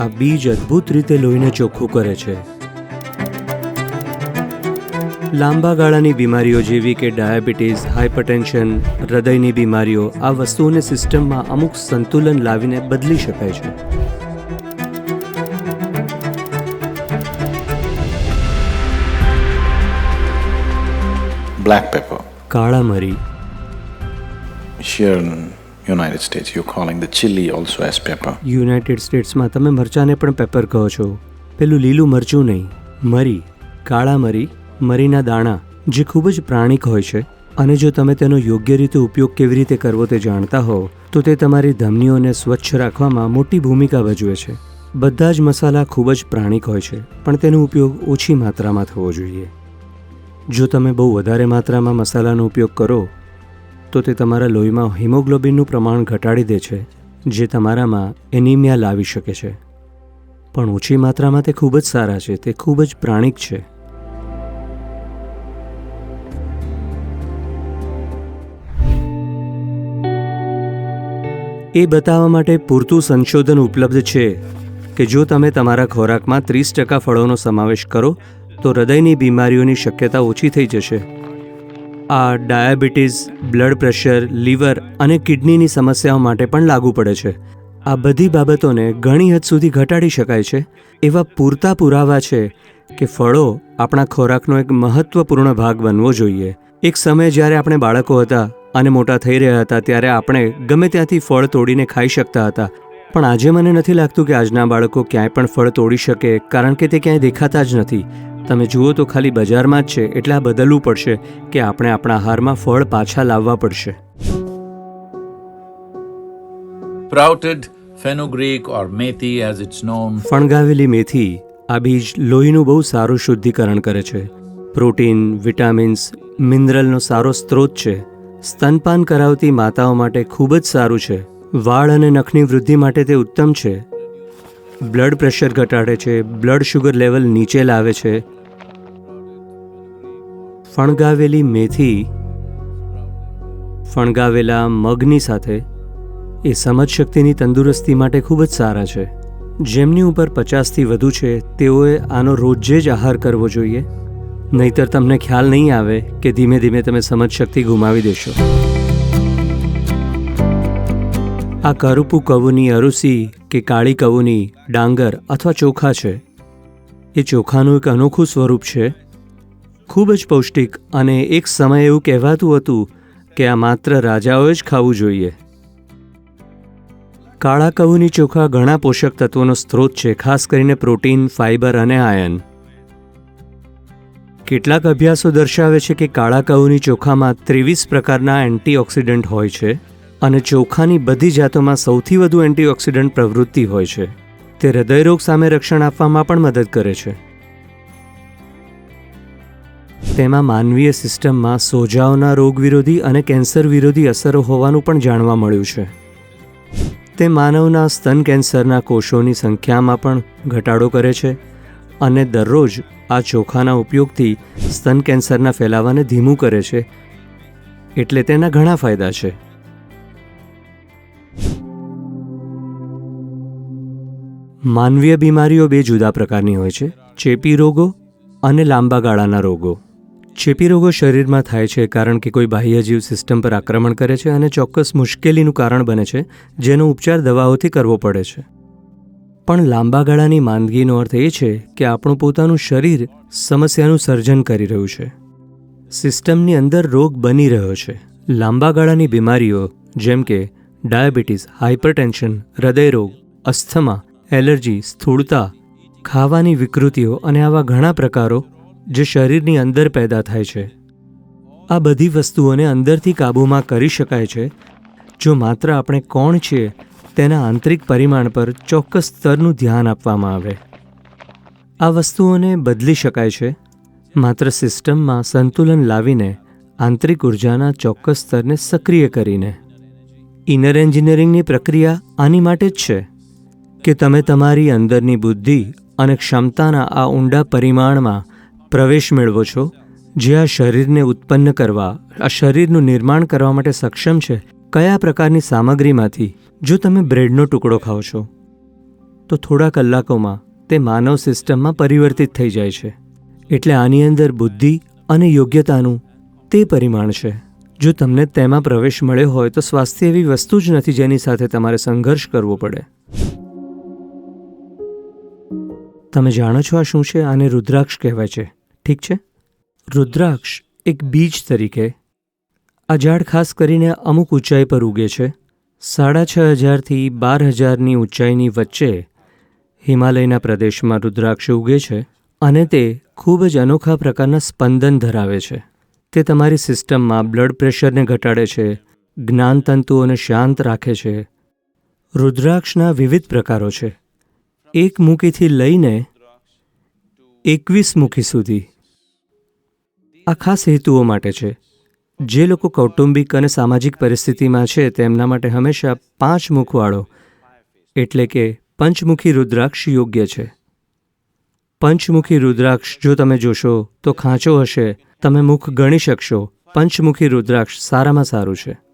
આ બીજ અદ્ભુત રીતે લોહીને ચોખ્ખું કરે છે. લાંબા ગાળાની બીમારીઓ જેવી કે ડાયાબિટીસ હાઇપરટેન્શન હૃદયની બીમારીઓ આ વસ્તુઓને સિસ્ટમમાં અમુક સંતુલન લાવીને બદલી શકાય છે. Black pepper. કાળા મરી. Here in states you calling the the chili as pepper United સ્ટેટ્સમાં તમે મરચાંને પણ પેપર કહો છો. પેલું લીલું મરચું નહીં, મરી, કાળા મરી, મરીના દાણા, જે ખૂબ જ પ્રાણિક હોય છે. અને જો તમે તેનો યોગ્ય રીતે ઉપયોગ કેવી રીતે કરવો તે જાણતા હો, તો તે તમારી ધમનીઓને સ્વચ્છ રાખવામાં મોટી ભૂમિકા ભજવે છે. બધા જ મસાલા ખૂબ જ પ્રાણિક હોય છે, પણ તેનો ઉપયોગ ઓછી માત્રામાં થવો જોઈએ. જો તમે બહુ વધારે માત્રામાં મસાલાનો ઉપયોગ કરો તો તે તમારા લોહીમાં હિમોગ્લોબિનનું પ્રમાણ ઘટાડી દે છે, જે તમારામાં એનિમિયા લાવી શકે છે. પણ ઓછી માત્રામાં તે ખૂબ જ સારા છે, તે ખૂબ જ પ્રાણિક છે. એ બતાવવા માટે પૂરતું સંશોધન ઉપલબ્ધ છે કે જો તમે તમારા ખોરાકમાં ત્રીસ ટકા ફળોનો સમાવેશ કરો, તો હૃદયની બીમારીઓની શક્યતા ઓછી થઈ જશે. આ ડાયાબિટીસ, બ્લડ પ્રેશર, લીવર અને કિડનીની સમસ્યાઓ માટે પણ લાગુ પડે છે. આ બધી બાબતોને ઘણી હદ સુધી ઘટાડી શકાય છે. એવા પૂરતા પુરાવા છે કે ફળો આપણા ખોરાકનો એક મહત્વપૂર્ણ ભાગ બનવો જોઈએ. એક સમય જ્યારે આપણે બાળકો હતા અને મોટા થઈ રહ્યા હતા, ત્યારે આપણે ગમે ત્યાંથી ફળ તોડીને ખાઈ શકતા હતા. પણ આજે મને નથી લાગતું કે આજના બાળકો ક્યાંય પણ ફળ તોડી શકે, કારણ કે તે ક્યાંય દેખાતા જ નથી. તમે જુઓ તો ખાલી બજારમાં જ છે. એટલે આ બદલવું પડશે કે આપણે આપણા આહારમાં ફળ પાછા લાવવા પડશે. Sprouted fenugreek or methi as it's known. ફણગાવેલી મેથી આ બીજ લોહીનું બહુ સારું શુદ્ધિકરણ કરે છે. પ્રોટીન વિટામિન્સ મિનરલનો સારો સ્ત્રોત છે. સ્તનપાન કરાવતી માતાઓ માટે ખૂબ જ સારું છે. વાળ અને નખની વૃદ્ધિ માટે તે ઉત્તમ છે. બ્લડ પ્રેશર ઘટાડે છે. બ્લડ શુગર લેવલ નીચે લાવે છે. ફણગાવેલી મેથી ફણગાવેલા મગની સાથે એ સમજશક્તિની તંદુરસ્તી માટે ખૂબ જ સારા છે. જેમની ઉપર પચાસથી વધુ છે, તેઓએ આનો રોજે જ આહાર કરવો જોઈએ. નહીતર તમને ખ્યાલ નહીં આવે કે ધીમે ધીમે તમે સમજશક્તિ ગુમાવી દેશો. આ કરુપુ કવુની અરુસી કે કાળી કવુની ડાંગર અથવા ચોખા છે. એ ચોખાનું એક અનોખું સ્વરૂપ છે. ખૂબ જ પૌષ્ટિક અને એક સમય એવું કહેવાતું હતું કે આ માત્ર રાજાઓએ જ ખાવું જોઈએ. કાળા કવુની ચોખા ઘણા પોષક તત્વોનો સ્ત્રોત છે, ખાસ કરીને પ્રોટીન, ફાઇબર અને આયન. કેટલાક અભ્યાસો દર્શાવે છે કે કાળા કવુની ચોખામાં ત્રેવીસ પ્રકારના એન્ટીઓક્સિડન્ટ હોય છે અને ચોખાની બધી જાતોમાં સૌથી વધુ એન્ટીઓક્સિડન્ટ પ્રવૃત્તિ હોય છે. તે હૃદયરોગ સામે રક્ષણ આપવામાં પણ મદદ કરે છે. તેમાં માનવીય સિસ્ટમમાં સોજાઓના રોગ વિરોધી અને કેન્સર વિરોધી અસરો હોવાનું પણ જાણવા મળ્યું છે. તે માનવના સ્તન કેન્સરના કોષોની સંખ્યામાં પણ ઘટાડો કરે છે અને દરરોજ આ ચોખાના ઉપયોગથી સ્તન કેન્સરના ફેલાવાને ધીમું કરે છે. એટલે તેના ઘણા ફાયદા છે. માનવીય બીમારીઓ બે જુદા પ્રકારની હોય છે. ચેપી રોગો અને લાંબા ગાળાના રોગો. ચેપી રોગો શરીરમાં થાય છે કારણ કે કોઈ બાહ્ય જીવ સિસ્ટમ પર આક્રમણ કરે છે અને ચોક્કસ મુશ્કેલીનું કારણ બને છે, જેનો ઉપચાર દવાઓથી કરવો પડે છે. પણ લાંબા ગાળાની માંદગીનો અર્થ એ છે કે આપણું પોતાનું શરીર સમસ્યાનું સર્જન કરી રહ્યું છે. સિસ્ટમની અંદર રોગ બની રહ્યો છે. લાંબા ગાળાની બીમારીઓ, જેમ કે ડાયાબિટીસ હાઇપરટેન્શન હૃદયરોગ અસ્થમા, એલર્જી, સ્થૂળતા, ખાવાની વિકૃતિઓ અને આવા ઘણા પ્રકારો જે શરીરની અંદર પેદા થાય છે. આ બધી વસ્તુઓને અંદરથી કાબૂમાં કરી શકાય છે. જો માત્ર આપણે કોણ છીએ, તેના આંતરિક પરિમાણ પર ચોક્કસ સ્તરનું ધ્યાન આપવામાં આવે. આ વસ્તુઓને બદલી શકાય છે. માત્ર સિસ્ટમમાં સંતુલન લાવીને આંતરિક ઉર્જાના ચોક્કસ સ્તરને સક્રિય કરીને. ઇનર એન્જિનિયરિંગની પ્રક્રિયા આની માટે જ છે કે તમે તમારી અંદરની બુદ્ધિ અને ક્ષમતાના આ ઊંડા પરિમાણમાં પ્રવેશ મેળવો છો? જે આ શરીરને ઉત્પન્ન કરવા, આ શરીરનું નિર્માણ કરવા માટે સક્ષમ છે, કયા પ્રકારની સામગ્રીમાંથી? જો તમે બ્રેડનો ટુકડો ખાઓ છો, તો થોડા કલાકોમાં તે માનવ સિસ્ટમમાં પરિવર્તિત થઈ જાય છે. એટલે આની અંદર બુદ્ધિ અને યોગ્યતાનું તે પરિમાણ છે. જો તમને તેમાં પ્રવેશ મળ્યો હોય, તો સ્વાસ્થ્ય એવી વસ્તુ જ નથી જેની સાથે તમારે સંઘર્ષ કરવો પડે. તમે જાણો છો આ શું છે? આને રુદ્રાક્ષ કહેવાય છે. ઠીક છે? રુદ્રાક્ષ એક બીજ તરીકે આ ઝાડ ખાસ કરીને અમુક ઊંચાઈ પર ઉગે છે. સાડા છ હજારથી બાર હજારની ઊંચાઈની વચ્ચે હિમાલયના પ્રદેશમાં રુદ્રાક્ષ ઉગે છે અને તે ખૂબ જ અનોખા પ્રકારના સ્પંદન ધરાવે છે. તે તમારી સિસ્ટમમાં બ્લડ પ્રેશરને ઘટાડે છે જ્ઞાનતંતુઓને શાંત રાખે છે. રુદ્રાક્ષના વિવિધ પ્રકારો છે. એક મૂકીથી લઈને એકવીસ મૂકી સુધી આ ખાસ હેતુઓ માટે છે. જે લોકો કૌટુંબિક અને સામાજિક પરિસ્થિતિમાં છે, તેમના માટે હંમેશા પાંચ મુખવાળો એટલે કે પંચમુખી રુદ્રાક્ષ યોગ્ય છે. પંચમુખી રુદ્રાક્ષ જો તમે જોશો, તો ખાંચો હશે. તમે મુખ ગણી શકશો. પંચમુખી રુદ્રાક્ષ સારામાં સારું છે.